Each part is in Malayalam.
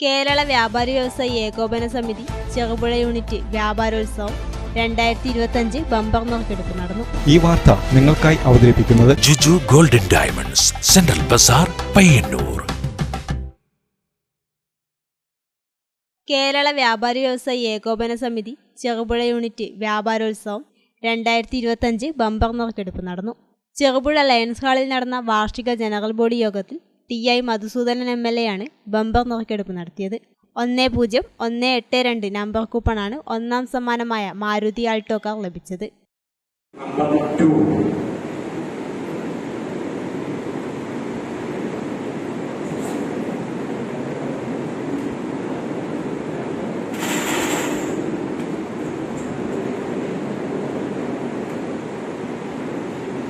കേരള വ്യാപാരി വ്യവസായി ഏകോപന സമിതി ചെറുപുഴ യൂണിറ്റ് വ്യാപാരോത്സവം രണ്ടായിരത്തി ഇരുപത്തഞ്ച് ബമ്പർ നറുക്കെടുപ്പ് നടന്നു. ഈ വാർത്ത നിങ്ങൾക്കായി അവതരിപ്പിക്കുന്നത് Juju golden diamonds central bazaar Payyanur. Kerala Vyapari Vyavasayi Ekopana സമിതി ചെറുപുഴ യൂണിറ്റ് വ്യാപാരോത്സവം രണ്ടായിരത്തി ഇരുപത്തഞ്ച് ബമ്പർ നറുക്കെടുപ്പ് നടന്നു. ചെറുപുഴ ലയൺസ് ഹാളിൽ നടന്ന വാർഷിക ജനറൽ ബോഡി യോഗത്തിൽ T I Madhusoodanan M L A ആണ് ബമ്പർ നറുക്കെടുപ്പ് നടത്തിയത്. ഒന്ന് പൂജ്യം ഒന്ന് എട്ട് രണ്ട് നമ്പർ കൂപ്പണാണ് ഒന്നാം സമ്മാനമായ മാരുതി ആൾട്ടോ കാർ ലഭിച്ചത്. Number two.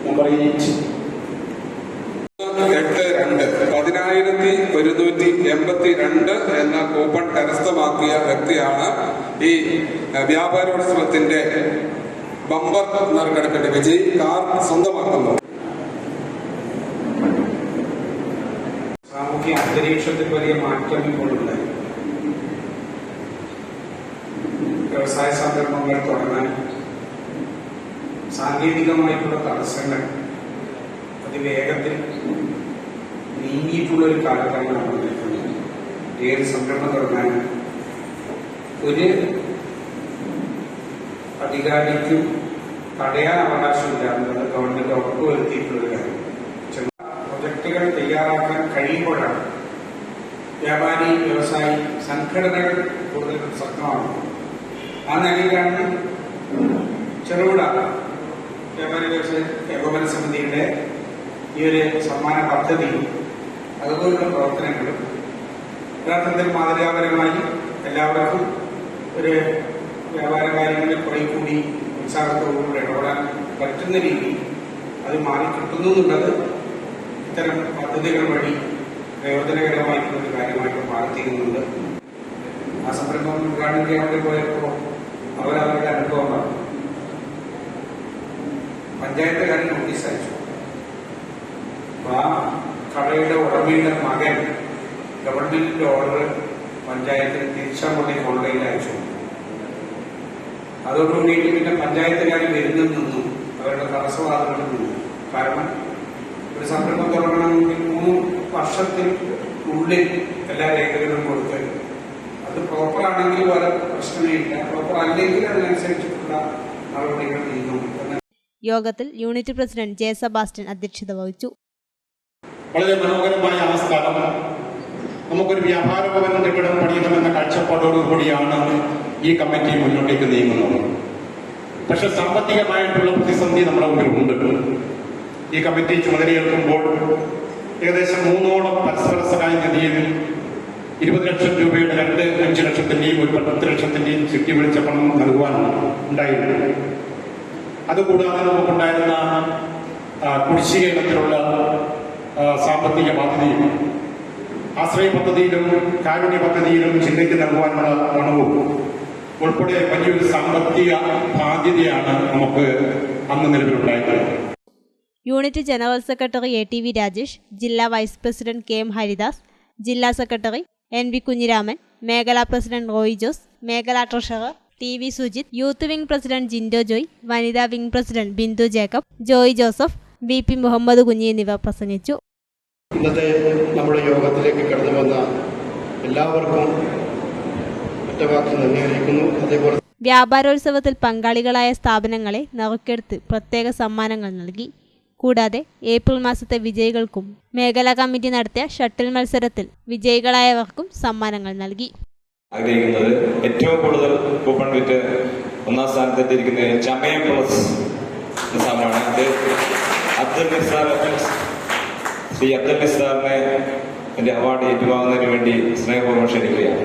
Number eight. എട്ട് രണ്ട് പതിനായിരത്തി ഒരുന്നൂറ്റി എൺപത്തി രണ്ട് എന്ന കൂപ്പൺ കരസ്ഥമാക്കിയ വ്യക്തിയാണ് ഈ വ്യാപാരോത്സവത്തിന്റെ ബമ്പർ നറുക്കെടുപ്പിന്റെ വിജയി കാർ സ്വന്തമാക്കുന്നത് സാമൂഹ്യ അന്തരീക്ഷത്തിൽ വലിയ മാറ്റം ഇപ്പോഴുണ്ട്. വ്യവസായ സംരംഭങ്ങൾ തുടങ്ങാൻ സാങ്കേതികമായിട്ടുള്ള തടസ്സങ്ങൾ അതിവേഗത്തിൽ നീങ്ങിയിട്ടുള്ള ഒരു നമ്മൾ നിൽക്കുന്നത് ഏത് സംരംഭം തുടങ്ങാൻ ഒരു അധികാരിക്കും തടയാൻ അവകാശമില്ല എന്നുള്ളത് ഗവൺമെന്റ് ഉറപ്പുവരുത്തിയിട്ടുള്ള കാര്യം. ചില പ്രൊജക്ടുകൾ തയ്യാറാക്കാൻ കഴിയുമ്പോഴാണ് വ്യാപാരി വ്യവസായി സംഘടനകൾ കൂടുതൽ ശക്തമാണ് ആ നിലയിലാണ് ചെറുകിട വ്യാപാരി വ്യവസായ ഏകോപന സമിതിയുടെ ഈ ഒരു സമ്മാന പദ്ധതിയും അതുപോലുള്ള പ്രവർത്തനങ്ങളും യഥാർത്ഥത്തിൽ മാതൃകാപരമായി എല്ലാവർക്കും ഒരു വ്യാപാര കാര്യങ്ങളിൽ കുറെ കൂടി ഉത്സാഹത്തോടുകൂടി ഇടപെടാൻ പറ്റുന്ന രീതിയിൽ അത് മാറിക്കിട്ടുന്നു എന്നുള്ളത് ഇത്തരം പദ്ധതികൾ വഴി പ്രയോജനകരമായിട്ടുള്ള കാര്യമായിട്ട് മാറിത്തീരുന്നുണ്ട്. ആ സംരംഭം ഉദ്ഘാടനം ചെയ്യാൻ വേണ്ടി പോയപ്പോൾ അവരവരുടെ അനുഭവം പഞ്ചായത്തുകാരൻ നോട്ടീസ് അയച്ചു. അപ്പൊ ആ കടയുടെ ഉടമയുടെ മകൻ ഗവൺമെന്റിന്റെ ഓർഡർ പഞ്ചായത്തിന് തിരിച്ചാമ്പള്ളി കോളനിയിൽ അയച്ചു. അതോടുകൂടിയിട്ട് പിന്നെ പഞ്ചായത്തുകാർ വരുന്നതിൽ നിന്നും അവരുടെ തടസ്സവാദങ്ങൾ നിന്നു. കാരണം ഒരു സംരംഭം തുടങ്ങണമെങ്കിൽ മൂന്ന് വർഷത്തിൽ ഉള്ളിൽ എല്ലാ രേഖകളും കൊടുത്ത് അത് പ്രോപ്പർ ആണെങ്കിൽ വേറെ പ്രശ്നമില്ല. പ്രോപ്പർ അല്ലെങ്കിൽ അതിനനുസരിച്ചിട്ടുള്ള നടപടികൾ നീങ്ങും. യോഗത്തിൽ യൂണിറ്റ് പ്രസിഡന്റ് ജെ സെബാസ്റ്റ്യൻ അധ്യക്ഷത വഹിച്ചു. വളരെ മനോഹരമായ ആ സ്ഥലം നമുക്കൊരു വ്യാപാര ഭവൻ കെട്ടിടം പണിയണമെന്ന കാഴ്ചപ്പാടോടുകൂടിയാണ് ഈ കമ്മിറ്റി മുന്നോട്ടേക്ക് നീങ്ങുന്നത്. പക്ഷെ സാമ്പത്തികമായിട്ടുള്ള പ്രതിസന്ധി നമ്മുടെ മുമ്പിലുണ്ട്. ഈ കമ്മിറ്റി ചുമതലയേൽക്കുമ്പോൾ ഏകദേശം മൂന്നോളം പരസ്പര സഹായ നിധിയിൽ ഇരുപത് ലക്ഷം രൂപയുടെ രണ്ട് അഞ്ച് ലക്ഷത്തിന്റെയും ഒരു പത്ത് ലക്ഷത്തിന്റെയും ചുറ്റി വിളിച്ച പണം നൽകുവാൻ ഉണ്ടായിരുന്നു. അതുകൂടാതെ നമുക്കുണ്ടായിരുന്ന കുടിശ്ശിക ഇനത്തിലുള്ള സാമ്പത്തിക ബാധ്യതയും ആശ്രയ പദ്ധതിയിലും കാരുണ്യ പദ്ധതിയിലും ജില്ലയ്ക്ക് നൽകുവാനുള്ള പണവും ഉൾപ്പെടെ വലിയൊരു സാമ്പത്തിക ബാധ്യതയാണ് നമുക്ക് അന്ന് നിലവിലുണ്ടായിട്ടുള്ളത്. Unit general secretary A T V Rajesh ജില്ലാ vice president K M Haridas ജില്ലാ സെക്രട്ടറി എൻ വി കുഞ്ഞിരാമൻ മേഖലാ പ്രസിഡന്റ് റോയ് ജോസ് മേഖലാ treasurer T V Sujith youth wing president Jindo Joy വനിതാ wing president Bindu Jacob Joy Joseph V P Muhammad Kunhi എന്നിവർ പ്രസംഗിച്ചു. ഇന്നത്തെ നമ്മുടെ യോഗത്തിലേക്ക് കടന്നു വന്ന എല്ലാവർക്കും ഒറ്റവാക്കിൽ നന്ദി അറിയിക്കുന്നു. അതേപോലെ വ്യാപാരോത്സവത്തിൽ പങ്കാളികളായ സ്ഥാപനങ്ങളെ നറുക്കെടുത്ത് പ്രത്യേക സമ്മാനങ്ങൾ നൽകി. കൂടാതെ ഏപ്രിൽ മാസത്തെ വിജയികൾക്കും മേഖലാ കമ്മിറ്റി നടത്തിയ ഷട്ടിൽ മത്സരത്തിൽ വിജയികളായവർക്കും സമ്മാനങ്ങൾ നൽകി. ആഗ്രഹിക്കുന്നത് ഏറ്റവും കൂടുതൽ കൂപ്പൺ വിറ്റ് ഒന്നാം സ്ഥാനത്തെത്തിയിരിക്കുന്നത് ചമയം പ്ലസ് സ്ഥാപനമാണ് അബ്ദുൽ ശ്രീ അബ്ദുൽ നിസാറിനെ എന്റെ അവാർഡ് ഏറ്റുവാങ്ങുന്നതിന് വേണ്ടി സ്നേഹപൂർവം ക്ഷണിക്കുകയാണ്.